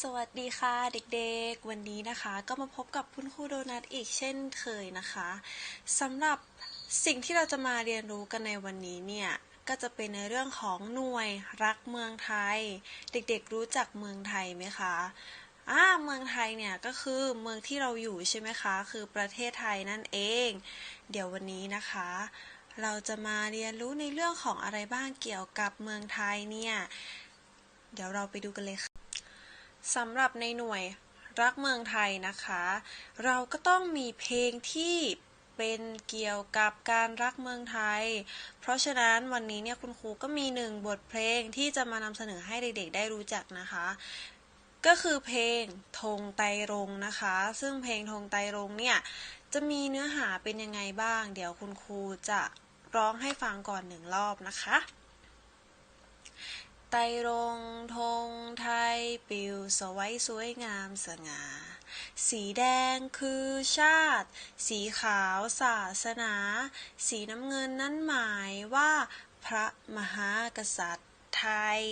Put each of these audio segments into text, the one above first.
สวัสดีค่ะเด็กๆ วันนี้นะคะก็มาพบกับคุณครูโดนัทอีกเช่นเคยนะคะสำหรับสิ่งที่เราจะมาเรียนรู้กันในวันนี้เนี่ยก็จะเป็นในเรื่องของหน่วยรักเมืองไทย เด็กๆรู้จักเมืองไทยไหมคะอ่าเมืองไทยเนี่ยก็คือเมืองที่เราอยู่ใช่ไหมคะ คือประเทศไทยนั่นเอง เดี๋ยววันนี้นะคะ เราจะมาเรียนรู้ในเรื่องของอะไรบ้างเกี่ยวกับเมืองไทยเนี่ย เดี๋ยวเราไปดูกันเลยค่ะ สำหรับในหน่วยรักเมืองไทยนะคะ เราก็ต้องมีเพลงที่เป็นเกี่ยวกับการรักเมืองไทย เพราะฉะนั้นวันนี้เนี่ยคุณครูก็มีหนึ่งบทเพลงที่จะมานำเสนอให้เด็กๆได้รู้จักนะคะ ก็คือเพลงธงไตรรงค์นะคะ ซึ่งเพลงธงไตรรงค์เนี่ยจะมีเนื้อหาเป็นยังไงบ้าง เดี๋ยวคุณครูจะร้องให้ฟังก่อนหนึ่งรอบนะคะ ไตรรงธงไทยปิวสวัยสวยงามสง่า สีแดงคือชาติ สีขาวศาสนา สีน้ำเงินนั้นหมายว่า พระมหากษัตริย์ไทย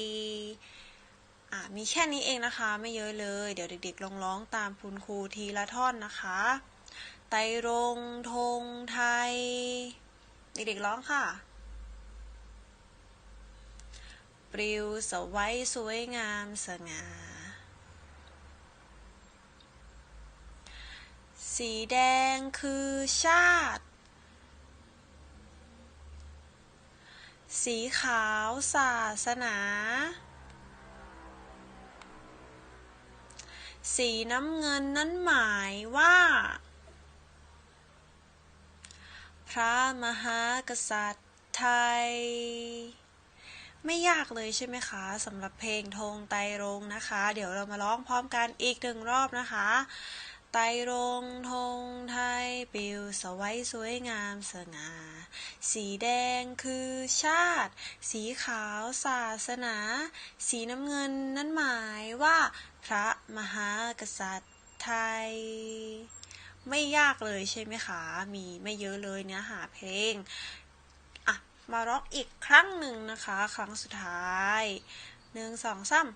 มีแค่นี้เองนะคะ ไม่เยอะเลย เดี๋ยวเด็กๆลองร้องตามคุณครูทีละท่อนนะคะ ไตรรงธงไทย เด็กๆร้องค่ะ ปลิวสวัยสวยงามสง่า สีแดงคือชาติ สีขาวศาสนา สีน้ำเงินนั้นหมายว่า พระมหากษัตริย์ไทย ไม่ยากเลยใช่ไหมคะสำหรับเพลงธงไตรงนะคะ เดี๋ยวเรามาร้องพร้อมกันอีกหนึ่งรอบนะคะ ไตรงธงไทยปิวสวัยสวยงามสง่าสีแดงคือชาติ สีขาวศาสนา สีน้ำเงินนั้นหมายว่า พระมหากษัตริย์ไทยไม่ยากเลยใช่ไหมคะ มีไม่เยอะเลยเนื้อหาเพลง มาร้องอีกครั้งหนึ่งนะคะ ครั้งสุดท้ายหนึ่งสองสาม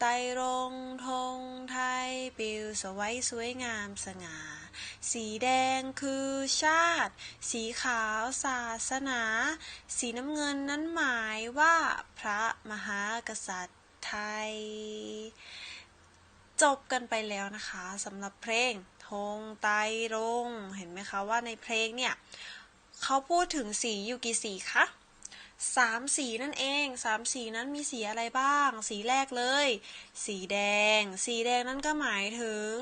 ไตรรงธงไทยปิวสวัยสวยงามสง่า สีแดงคือชาติ สีขาวศาสนา สีน้ำเงินนั้นหมายว่าพระมหากษัตริย์ไทย จบกันไปแล้วนะคะสำหรับเพลงธงไตรรงเห็นไหมคะว่าในเพลงเนี่ย เขาพูดถึงสีอยู่กี่สีคะสามสีนั่นเองสามสีนั้นมีสีอะไรบ้าง สีแรกเลย สีแดง สีแดงนั่นก็หมายถึง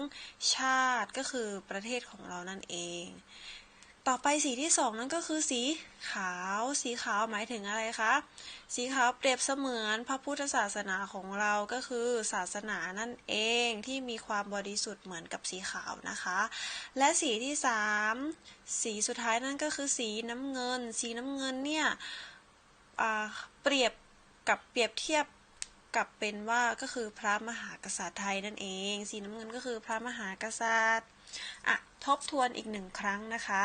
ชาติก็คือประเทศของเรานั่นเอง ต่อไปสีที่สองนั่นก็คือสีขาว สีขาวหมายถึงอะไรคะ สีขาวเปรียบเสมือนพระพุทธศาสนาของเราก็คือศาสนานั่นเองที่มีความบริสุทธิ์เหมือนกับสีขาวนะคะ และสีที่สามสีสุดท้ายนั่นก็คือสีน้ำเงิน สีน้ำเงินเนี่ยเปรียบกับเปรียบเทียบกับเป็นว่าก็คือพระมหากษัตริย์ไทยนั่นเอง สีน้ำเงินก็คือพระมหากษัตริย์อะทบทวนอีกหนึ่งครั้งนะคะ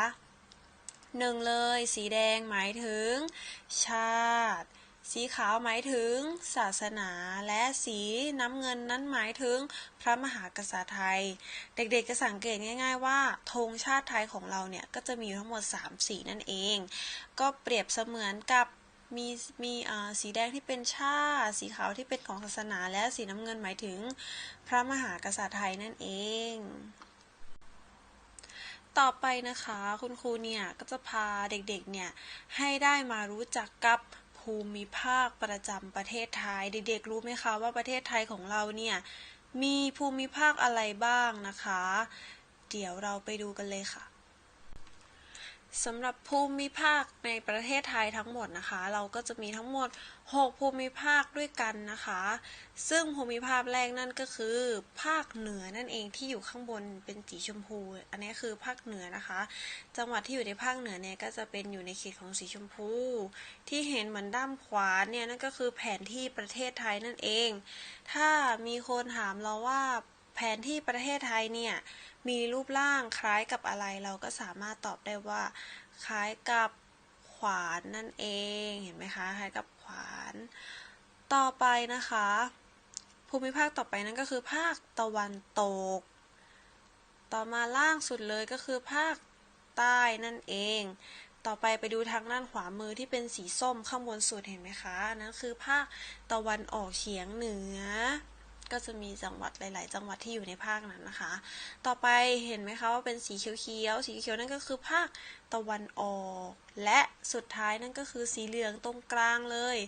หนึ่งเลย สีแดงหมายถึง ชาติ สีขาวหมายถึง ศาสนา และสีน้ำเงินนั้นหมายถึงพระมหากษัตริย์ไทย เด็กๆจะสังเกตง่ายๆว่าธงชาติไทยของเราเนี่ย ก็จะมีทั้งหมด 3 สีนั่นเอง ก็เปรียบเสมือนกับมีมีสีแดงที่เป็นชาติ สีขาวที่เป็นของศาสนา และสีน้ำเงินหมายถึง พระมหากษัตริย์ไทยนั่นเอง ต่อไปนะคะคุณครูเนี่ยก็จะพาเด็กๆเนี่ยให้ได้มารู้จักกับภูมิภาคประจำประเทศไทย เด็กๆรู้ไหมคะว่าประเทศไทยของเราเนี่ยมีภูมิภาคอะไรบ้างนะคะ เดี๋ยวเราไปดูกันเลยค่ะ สำหรับภูมิภาคในประเทศไทยทั้งหมดนะคะ เราก็จะมีทั้งหมด 6 ภูมิภาคด้วยกันนะคะ ซึ่งภูมิภาคแรกนั่นก็คือ ภาคเหนือนั่นเองที่อยู่ข้างบนเป็นสีชมพู อันนี้คือภาคเหนือนะคะ จังหวัดที่อยู่ในภาคเหนือเนี่ยก็จะเป็นอยู่ในเขตของสีชมพู ที่เห็นเหมือนด้ามขวาเนี่ยนั่นก็คือแผนที่ประเทศไทยนั่นเอง ถ้ามีคนถามเราว่าแผนที่ประเทศไทยเนี่ย มีรูปร่างคล้ายกับอะไรเราก็สามารถตอบได้ว่า คล้ายกับขวานนั่นเองเห็นไหมคะคล้ายกับขวาน ต่อไปนะคะ ภูมิภาคต่อไปนั่นก็คือภาคตะวันตก ต่อมาล่างสุดเลยก็คือภาคใต้นั่นเอง ต่อไปไปดูทางด้านขวามือที่เป็นสีส้มข้างบนสุดเห็นไหมคะ นั่นคือภาคตะวันออกเฉียงเหนือ ก็จะมีจังหวัดหลาย ๆ จังหวัดที่อยู่ในภาคนั้นนะคะ ต่อไปเห็นไหมคะว่าเป็นสีเขียวๆ สีเขียวนั่นก็คือภาคตะวันออก และสุดท้ายนั่นก็คือสีเหลืองตรงกลางเลย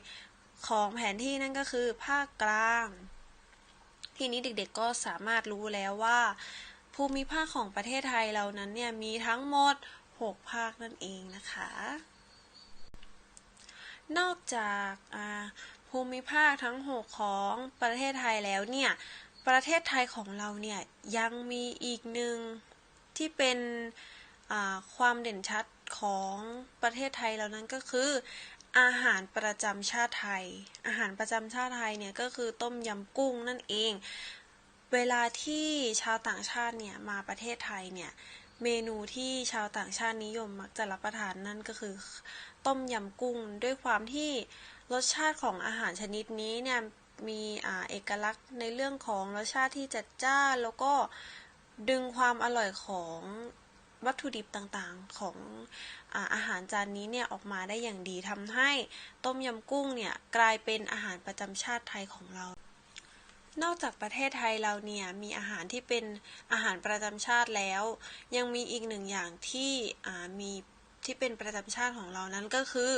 ของแผนที่นั่นก็คือภาคกลาง ทีนี้เด็ก ๆ ก็สามารถรู้แล้วว่า ภูมิภาคของประเทศไทยเรานั้นเนี่ยมีทั้งหมด 6 ภาคนั่นเองนะคะ นอกจากภูมิภาคทั้ง 6 ของประเทศไทยแล้วเนี่ย ประเทศไทยของเราเนี่ยยังมีอีกหนึ่งที่เป็นความเด่นชัดของประเทศไทยเรานั้นก็คือ อาหารประจำชาติไทย อาหารประจำชาติไทยเนี่ยก็คือต้มยำกุ้งนั่นเอง เวลาที่ชาวต่างชาติเนี่ยมาประเทศไทยเนี่ย เมนูที่ชาวต่างชาตินิยมมักจะรับประทานนั่นก็คือ ต้มยำกุ้ง ด้วยความที่รสชาติของอาหารชนิดนี้เนี่ยมีอ่าเอกลักษณ์ในเรื่องของรสชาติที่จัดจ้านแล้วก็ดึงความอร่อยของวัตถุดิบต่างๆของอาอาหารจานนี้เนี่ยออกมาได้อย่างดีทำให้ต้มยำกุ้งเนี่ยกลายเป็นอาหารประจำชาติไทยของเรา นอกจากประเทศไทยเราเนี่ยมีอาหารที่เป็นอาหารประจำชาติแล้ว ยังมีอีกหนึ่งอย่างที่มีที่เป็นประจำชาติของเรานั้นก็คือ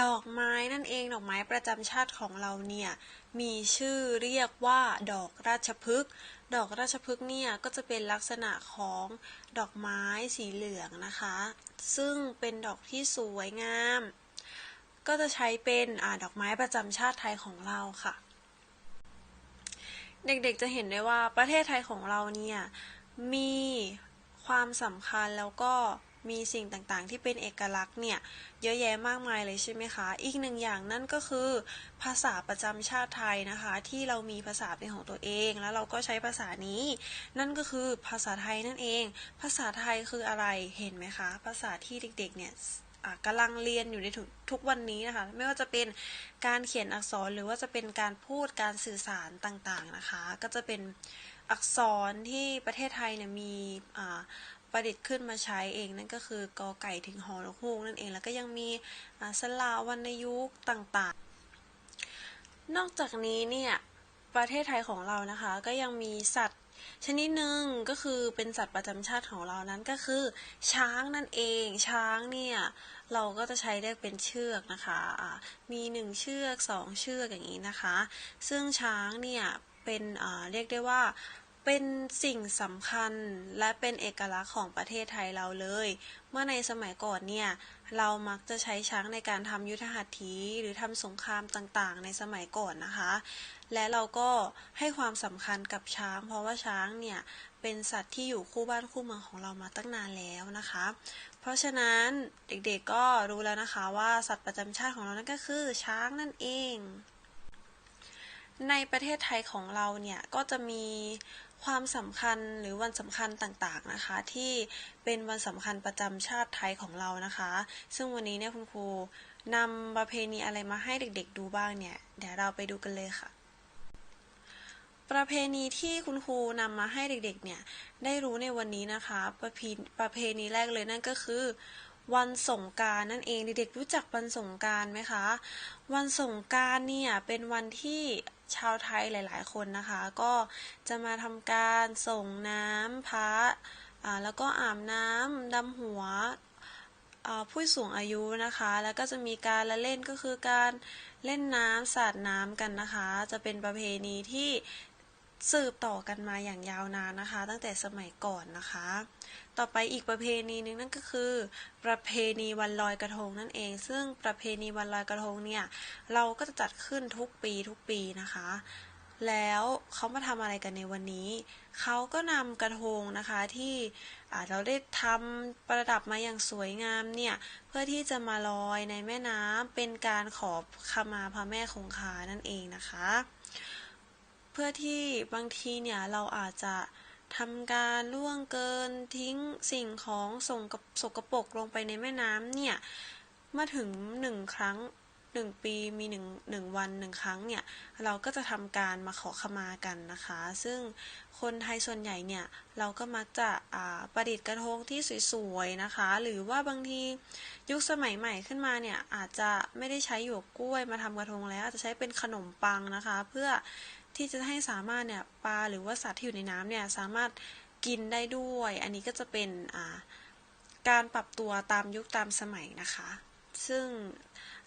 ดอกไม้นั่นเองดอกไม้ประจำชาติของเราเนี่ยมีชื่อเรียกว่าดอกราชพฤกษ์ดอกราชพฤกษ์เนี่ยก็จะเป็นลักษณะของดอกไม้สีเหลืองนะคะ ซึ่งเป็นดอกที่สวยงาม ก็จะใช้เป็นอดอกไม้ประจำชาติไทยของเราค่ะ เด็กๆจะเห็นได้ว่าประเทศไทยของเราเนี่ยมีความสำคัญแล้วก็มีสิ่งต่างๆ ที่เป็นเอกลักษณ์เนี่ยเยอะแยะมากมายเลยใช่ไหมคะ อีกหนึ่งอย่างนั่นก็คือภาษาประจำชาติไทยนะคะ ที่เรามีภาษาเป็นของตัวเอง แล้วเราก็ใช้ภาษานี้ นั่นก็คือภาษาไทยนั่นเอง ภาษาไทยคืออะไรเห็นไหมคะ ภาษาที่เด็กๆเนี่ย อ่ากำลังเรียนอยู่ในทุกทุกวันนี้นะคะ ไม่ว่าจะเป็นการเขียนอักษรหรือว่าจะเป็นการพูดการสื่อสารต่างๆนะคะ ก็จะเป็นอักษรที่ประเทศไทยเนี่ยมีประดิษฐ์ขึ้นมาใช้เองนั่นก็คือกอไก่ถึงหอนกฮูกนั่นเองแล้วก็ยังมีสลาวรรณยุกต์ต่างๆ นอกจากนี้เนี่ยประเทศไทยของเรานะคะ ก็ยังมีสัตว์ ชนิดหนึ่งก็คือเป็นสัตว์ประจำชาติของเรานั้นก็คือ ช้างนั่นเอง ช้างเนี่ยเราก็จะใช้เรียกเป็นเชือกนะคะะมีหนึ่งเชือกสองเชือกอย่างนี้นะคะ ซึ่งช้างเนี่ยเป็นเรียกได้ว่า เป็นสิ่งสำคัญและเป็นเอกลักษณ์ของประเทศไทยเราเลย เมื่อในสมัยก่อนเนี่ย เรามักจะใช้ช้างในการทำยุทธหัตถีหรือทำสงครามต่างๆ ในสมัยก่อนนะคะ และเราก็ให้ความสำคัญกับช้าง เพราะว่าช้างเนี่ยเป็นสัตว์ที่อยู่คู่บ้านคู่เมืองของเรามาตั้งนานแล้วนะคะ เพราะฉะนั้นเด็กๆก็รู้แล้วนะคะว่าสัตว์ประจำชาติของเรานั่นก็คือช้างนั่นเอง ในประเทศไทยของเราเนี่ยก็จะมี ความสำคัญหรือวันสำคัญต่างๆนะคะ ที่เป็นวันสำคัญประจำชาติไทยของเรานะคะ ซึ่งวันนี้เนี่ยคุณครูนำประเพณีอะไรมาให้เด็กๆดูบ้างเนี่ย เดี๋ยวเราไปดูกันเลยค่ะ ประเพณีที่คุณครูนำมาให้เด็กๆเนี่ยได้รู้ในวันนี้นะคะ ประเพประเพณีแรกเลยนั่นก็คือ วันสงการนั่นเองเด็กๆรู้จักวันสงการไหมคะ วันสงการเนี่ยเป็นวันที่ชาวไทยหลาย ๆ คนนะคะ ก็จะมาทำการส่งน้ำพระแล้วก็อาบน้ำดำหัวผู้สูงอายุนะคะ แล้วก็จะมีการละเล่นก็คือการเล่นน้ำสาดน้ำกันนะคะ จะเป็นประเพณีที่สืบต่อกันมาอย่างยาวนานนะคะ ตั้งแต่สมัยก่อนนะคะ ต่อไปอีกประเพณีหนึ่งนั่นก็คือ ประเพณีวันลอยกระทงนั่นเอง ซึ่งประเพณีวันลอยกระทงเนี่ย เราก็จะจัดขึ้นทุกปีทุกปีนะคะ แล้วเขามาทำอะไรกันในวันนี้ เขาก็นำกระทงนะคะที่เราได้ทำประดับมาอย่างสวยงามเนี่ย เพื่อที่จะมาลอยในแม่น้ำเป็นการขอบขมาพระแม่คงคานั่นเองนะคะ เพื่อที่บางทีเนี่ยเราอาจจะ ทำการล่วงเกินทิ้งสิ่งของส่งกับสกปรกลงไปในแม่น้ำเนี่ยมาถึงหนึ่งครั้ง หนึ่งปีมีหนึ่งหนึ่งวันหนึ่งครั้งเนี่ย เราก็จะทำการมาขอขมากันนะคะ ซึ่งคนไทยส่วนใหญ่เนี่ย เราก็มักจะประดิษฐ์กระทงที่สวยๆนะคะ หรือว่าบางทียุคสมัยใหม่ขึ้นมาเนี่ย อาจจะไม่ได้ใช้หยวกกล้วยมาทำกระทงแล้วอาจจะใช้เป็นขนมปังนะคะ เพื่อที่จะให้สามารถเนี่ยปลาหรือว่าสัตว์ที่อยู่ในน้ำเนี่ยสามารถกินได้ด้วย อันนี้ก็จะเป็นการปรับตัวตามยุคตามสมัยนะคะ ซึ่ง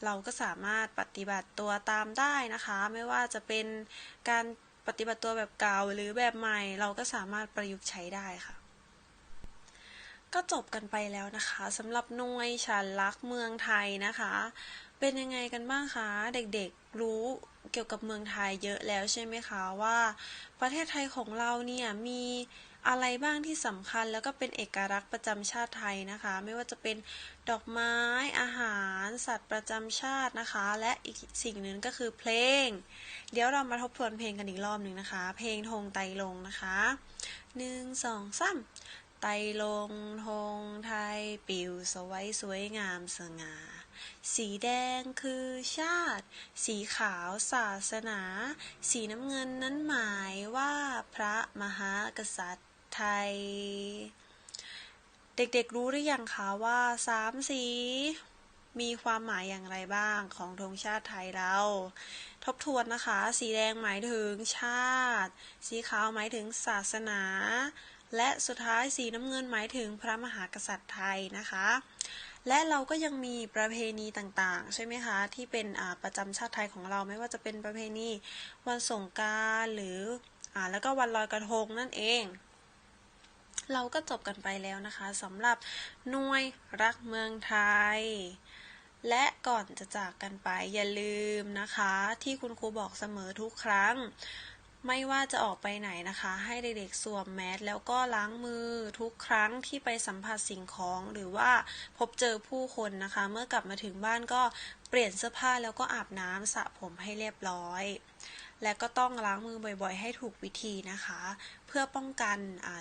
เราก็สามารถปฏิบัติตัวตามได้นะคะ ไม่ว่าจะเป็นการปฏิบัติตัวแบบเก่าหรือแบบใหม่ เราก็สามารถประยุกต์ใช้ได้ค่ะ ก็จบกันไปแล้วนะคะสำหรับหน่วยฉันรักเมืองไทยนะคะ เป็นยังไงกันบ้างคะเด็กๆรู้เกี่ยวกับเมืองไทยเยอะแล้วใช่ไหมคะว่า ประเทศไทยของเราเนี่ยมี อะไรบ้างที่สำคัญแล้วก็เป็นเอกลักษณ์ประจำชาติไทยนะคะ ไม่ว่าจะเป็นดอกไม้อาหาร สัตว์ประจำชาตินะคะ และอีกสิ่งหนึ่งก็คือเพลง เดี๋ยวเรามาทบทวนเพลงกันอีกรอบหนึ่งนะคะ เพลงธงไตลงนะคะหนึ่งสองสามไตลงธงไทย ปิวสวยสวยงามสง่า สีแดงคือชาติ สีขาวศาสนา สีน้ำเงินนั้นหมายว่าพระมหากษัตริย์ ไทย เด็กๆรู้หรือยังคะว่าสามสี มีความหมายอย่างไรบ้างของธงชาติไทยเรา ทบทวนนะคะ สีแดงหมายถึงชาติ สีขาวหมายถึงศาสนา และสุดท้ายสีน้ำเงินหมายถึงพระมหากษัตริย์ไทยนะคะและเราก็ยังมีประเพณีต่างๆ ใช่ไหมคะ ที่เป็นประจำชาติไทยของเราไม่ว่าจะเป็นประเพณีวันสงการหรืออแล้วก็วันลอยกระทงนั่นเอง เราก็จบกันไปแล้วนะคะสำหรับหน่วยรักเมืองไทย และก่อนจะจากกันไปอย่าลืมนะคะ ที่คุณครูบอกเสมอทุกครั้ง ไม่ว่าจะออกไปไหนนะคะ ให้เด็กๆสวมแมสแล้วก็ล้างมือทุกครั้งที่ไปสัมผัสสิ่งของหรือว่าพบเจอผู้คนนะคะ เมื่อกลับมาถึงบ้านก็เปลี่ยนเสื้อผ้าแล้วก็อาบน้ำสระผมให้เรียบร้อย และก็ต้องล้างมือบ่อยๆ ให้ถูกวิธีนะคะ เพื่อป้องกัน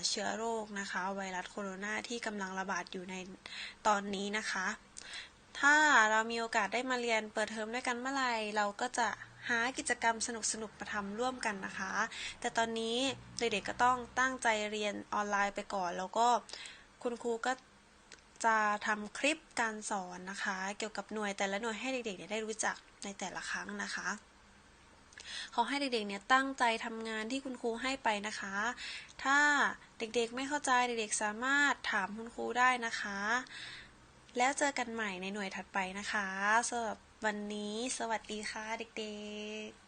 เชื้อโรคนะคะ ไวรัสโคโรนาที่กำลังระบาดอยู่ในตอนนี้นะคะ ถ้าเรามีโอกาสได้มาเรียนเปิดเทอมด้วยกันเมื่อไหร่เราก็จะหากิจกรรมสนุกๆมาทำร่วมกันนะคะ แต่ตอนนี้เด็กๆก็ต้องตั้งใจเรียนออนไลน์ไปก่อน แล้วก็คุณครูก็จะทำคลิปการสอนนะคะ เกี่ยวกับหน่วยแต่ละหน่วยให้เด็กๆได้รู้จักในแต่ละครั้งนะคะ ขอให้เด็กๆเนี่ยตั้งใจทำงานที่คุณครูให้ไปนะคะ ถ้าเด็กๆไม่เข้าใจเด็กๆสามารถถามคุณครูได้นะคะ แล้วเจอกันใหม่ในหน่วยถัดไปนะคะสำหรับวันนี้ สวัสดีค่ะเด็กๆ